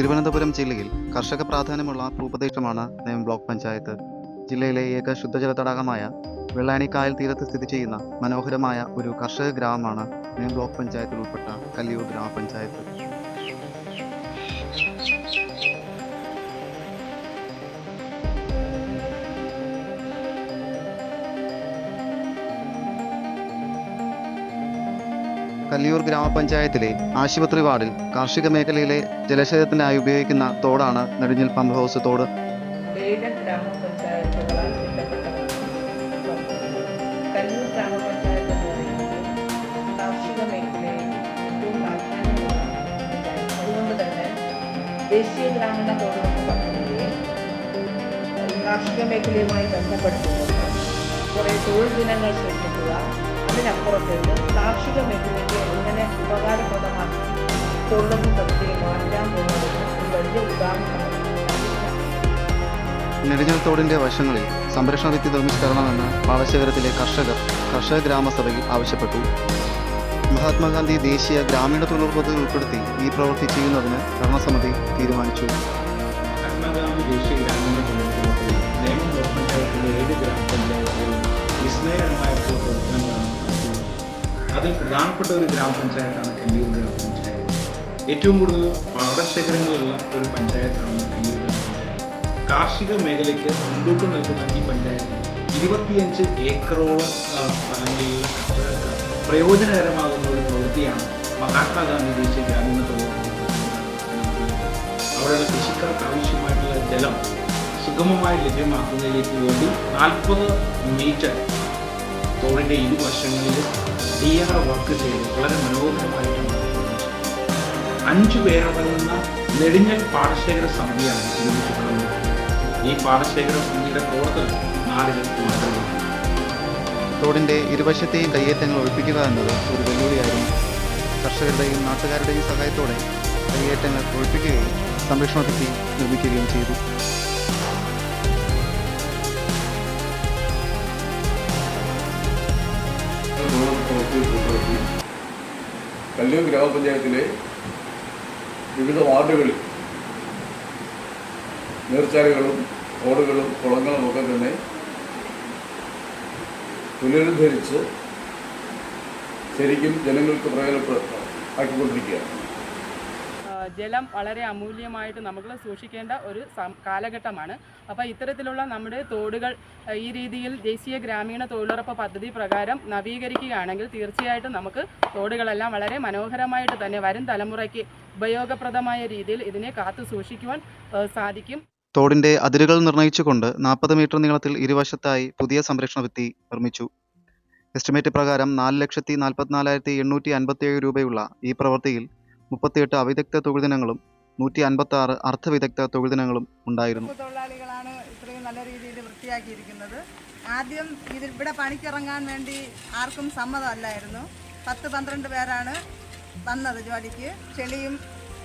തിരുവനന്തപുരം ജില്ലയിൽ കർഷക പ്രാധാന്യമുള്ള ഭൂപ്രദേശമാണ് നേം ബ്ലോക്ക് പഞ്ചായത്ത്. ജില്ലയിലെ ഏക ശുദ്ധജല തടാകമായ വെള്ളാനിക്കായൽ തീരത്ത് സ്ഥിതി ചെയ്യുന്ന മനോഹരമായ ഒരു കർഷക ഗ്രാമമാണ് നേം ബ്ലോക്ക് പഞ്ചായത്തിൽ ഉൾപ്പെട്ട കല്ലിയൂർ ഗ്രാമപഞ്ചായത്ത്. കല്ലിയൂർ ഗ്രാമപഞ്ചായത്തിലെ ആശുപത്രി വാർഡിൽ കാർഷിക മേഖലയിലെ ജലശേഖരത്തിനായി ഉപയോഗിക്കുന്ന തോടാണ് നെടുഞ്ഞിൽ പമ്പ് ഹൗസ് തോട്. കാർഷിക ദേശീയ ഗ്രാമീണ പദ്ധതിയെ കാർഷിക മേഖലയുമായി ബന്ധപ്പെടുത്തുന്നത് കുറേ തൊഴിൽ ദിനങ്ങൾ സൃഷ്ടിക്കുക അതിനപ്പുറത്തേക്ക് കാർഷിക മേഖലയ്ക്ക് എങ്ങനെ ഉപകാരപ്രദമാക്കി തൊഴിലുറപ്പ് പദ്ധതിയെ മാറ്റാൻ പോകുന്നതിന് ഒരു വലിയ ഉദാഹരണമാണ് നെടുഞ്ഞൽ തോടിന്റെ വശങ്ങളിൽ സംരക്ഷണ ഭിത്തി നിർമ്മിച്ചു തരണമെന്ന് പാടശേഖരത്തിലെ കർഷകർ കർഷക ഗ്രാമസഭയിൽ ആവശ്യപ്പെട്ടു. മഹാത്മാഗാന്ധി ദേശീയ ഗ്രാമീണ തൊഴിലുറപ്പ് പദ്ധതി ഉൾപ്പെടുത്തി ഈ പ്രവൃത്തി ചെയ്യുന്നതിന് ഭരണസമിതി തീരുമാനിച്ചു. മഹാത്മാഗാന്ധി ദേശീയ ഗ്രാമീണ തൊഴിലുറപ്പ് നിയമം ഏഴ് വിസ്മയകരമായ പ്രവർത്തനങ്ങളാണ് നടത്തുന്നത് അതിൽ പ്രധാനപ്പെട്ട ഒരു ഗ്രാമപഞ്ചായത്താണ് കല്ലൂർ ഗ്രാമപഞ്ചായത്ത് ഏറ്റവും കൂടുതൽ പാടശേഖരങ്ങളുള്ള ഒരു പഞ്ചായത്താണ് കല്ലൂർ ഗ്രാമപഞ്ചായത്ത് കാർഷിക മേഖലയ്ക്ക് മുൻതൂക്കം നൽകുന്ന ഈ പഞ്ചായത്ത് ഇരുപത്തിയഞ്ച് ഏക്കറോളം കർഷകർക്ക് പ്രയോജനകരമാകുന്ന ഒരു പ്രവൃത്തിയാണ് മഹാത്മാഗാന്ധി ദേശീയ ഗ്രാമീണ. അവിടെയുള്ള കൃഷിക്കാർക്ക് ആവശ്യമായിട്ടുള്ള ജലം സുഗമമായി ലഭ്യമാക്കുന്നതിലേക്ക് വേണ്ടി നാൽപ്പത് മീറ്റർ തോടിന്റെ ഇരുവശങ്ങളിൽ ഡി ആർ വർക്ക് ചെയ്ത്. വളരെ മനോഹരമായിട്ടാണ്. അഞ്ചു പേരടങ്ങുന്ന നെടിഞ്ഞൽ പാടശേഖര സമിതിയാണ് നിർമ്മിച്ചിട്ടുള്ളത് ഈ പാടശേഖര സമിതിയുടെ പ്രവർത്തനം നാടിന് മാറ്റുന്നു തോടിന്റെ ഇരുവശത്തെയും കയ്യേറ്റങ്ങൾ ഒഴിപ്പിക്കുക എന്നത് ഒരു വെല്ലുവിളിയായിരുന്നു. കർഷകരുടെയും നാട്ടുകാരുടെയും സഹായത്തോടെ കയ്യേറ്റങ്ങൾ ഒഴിപ്പിക്കുകയും സംരക്ഷണത്തിൽ നിർമ്മിക്കുകയും ചെയ്തു. കല്ലൂർ ഗ്രാമപഞ്ചായത്തിലെ വിവിധ വാർഡുകളിൽ നീർച്ചാലുകളും റോഡുകളും കുളങ്ങളും ഒക്കെ തന്നെ പുനരുദ്ധരിച്ച് ശരിക്കും ജനങ്ങൾക്ക് പ്രയോജനപ്പെടുത്താക്കിക്കൊണ്ടിരിക്കുകയാണ് ജലം വളരെ അമൂല്യമായിട്ട് നമുക്ക് സൂക്ഷിക്കേണ്ട ഒരു കാലഘട്ടമാണ്. അപ്പോൾ ഇത്തരത്തിലുള്ള നമ്മുടെ തോടുകൾ ഈ രീതിയിൽ ദേശീയ ഗ്രാമീണ തൊഴിലുറപ്പ് പദ്ധതി പ്രകാരം നവീകരിക്കുകയാണെങ്കിൽ തീർച്ചയായിട്ടും നമുക്ക് തോടുകളെല്ലാം വളരെ മനോഹരമായിട്ട് തന്നെ വരും തലമുറയ്ക്ക് ഉപയോഗപ്രദമായ രീതിയിൽ ഇതിനെ കാത്തു സൂക്ഷിക്കുവാൻ സാധിക്കും. തോടിന്റെ അതിരുകൾ നിർണയിച്ചുകൊണ്ട് നാൽപ്പത് മീറ്റർ നീളത്തിൽ ഇരുവശത്തായി പുതിയ സംരക്ഷണ ഭിത്തി നിർമ്മിച്ചു. എസ്റ്റിമേറ്റ് പ്രകാരം നാല് ലക്ഷത്തി നാൽപ്പത്തിനാലായിരത്തി എണ്ണൂറ്റി അൻപത്തിയേഴ് രൂപയുള്ള ഈ പ്രവൃത്തിയിൽ മുപ്പത്തിയെട്ട് അവിദഗ്ധ തൊഴിൽ ദിനങ്ങളും നൂറ്റി അൻപത്തി ആറ് അർദ്ധവിദഗ്ധ തൊഴിൽ ദിനങ്ങളും ഉണ്ടായിരുന്നു. തൊഴിലാളികളാണ് ഇത്രയും നല്ല രീതിയിൽ വൃത്തിയാക്കിയിരിക്കുന്നത്. ആദ്യം ഇതിൽ ഇവിടെ പണിക്കിറങ്ങാൻ വേണ്ടി ആർക്കും സമ്മതമല്ലായിരുന്നു. പത്ത് പന്ത്രണ്ട് പേരാണ് വന്നത് ജോലിക്ക്. ചെളിയും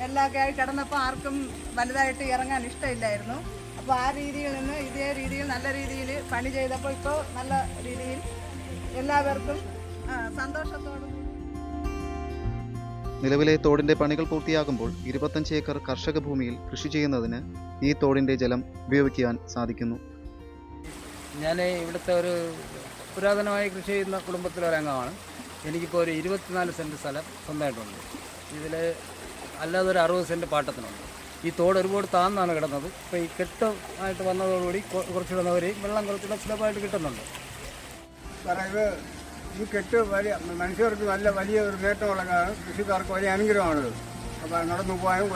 എല്ലാമൊക്കെ ആയി കിടന്നപ്പോൾ ആർക്കും വലുതായിട്ട് ഇറങ്ങാൻ ഇഷ്ടമില്ലായിരുന്നു. അപ്പോൾ ആ രീതിയിൽ നിന്ന് ഇതേ രീതിയിൽ നല്ല രീതിയിൽ പണി ചെയ്തപ്പോൾ ഇപ്പോൾ നല്ല രീതിയിൽ എല്ലാവർക്കും സന്തോഷത്തോടും നിലവിലെ തോടിന്റെ പണികൾ പൂർത്തിയാകുമ്പോൾ ഇരുപത്തഞ്ച് ഏക്കർ കർഷക ഭൂമിയിൽ കൃഷി ചെയ്യുന്നതിന് ഈ തോടിന്റെ ജലം ഉപയോഗിക്കാൻ സാധിക്കുന്നു. ഞാൻ ഇവിടുത്തെ ഒരു പുരാതനമായി കൃഷി ചെയ്യുന്ന കുടുംബത്തിലെ ഒരംഗമാണ് അംഗമാണ്. എനിക്കിപ്പോൾ ഒരു ഇരുപത്തിനാല് സെന്റ് സ്ഥലം സ്വന്തമായിട്ടുണ്ട്. ഇതിൽ അല്ലാതെ ഒരു അറുപത് സെന്റ് പാട്ടത്തിനുണ്ട്. ഈ തോട് ഒരുപാട് താന്നാണ് കിടന്നത്. ഇപ്പോൾ ഈ കെട്ട് ആയിട്ട് വന്നതോടുകൂടി കുറച്ചുകൂടെ വെള്ളം കുറച്ചുകൂടെ സുലഭമായിട്ട് കിട്ടുന്നുണ്ട്. ഈ കെട്ട് വലിയ മനുഷ്യർക്ക് നല്ല വലിയ ഒരു നേട്ടമുള്ള കൃഷിക്കാർക്ക് വലിയ അനുഗ്രഹമാണിത്. അപ്പം നടന്നു പോകാനും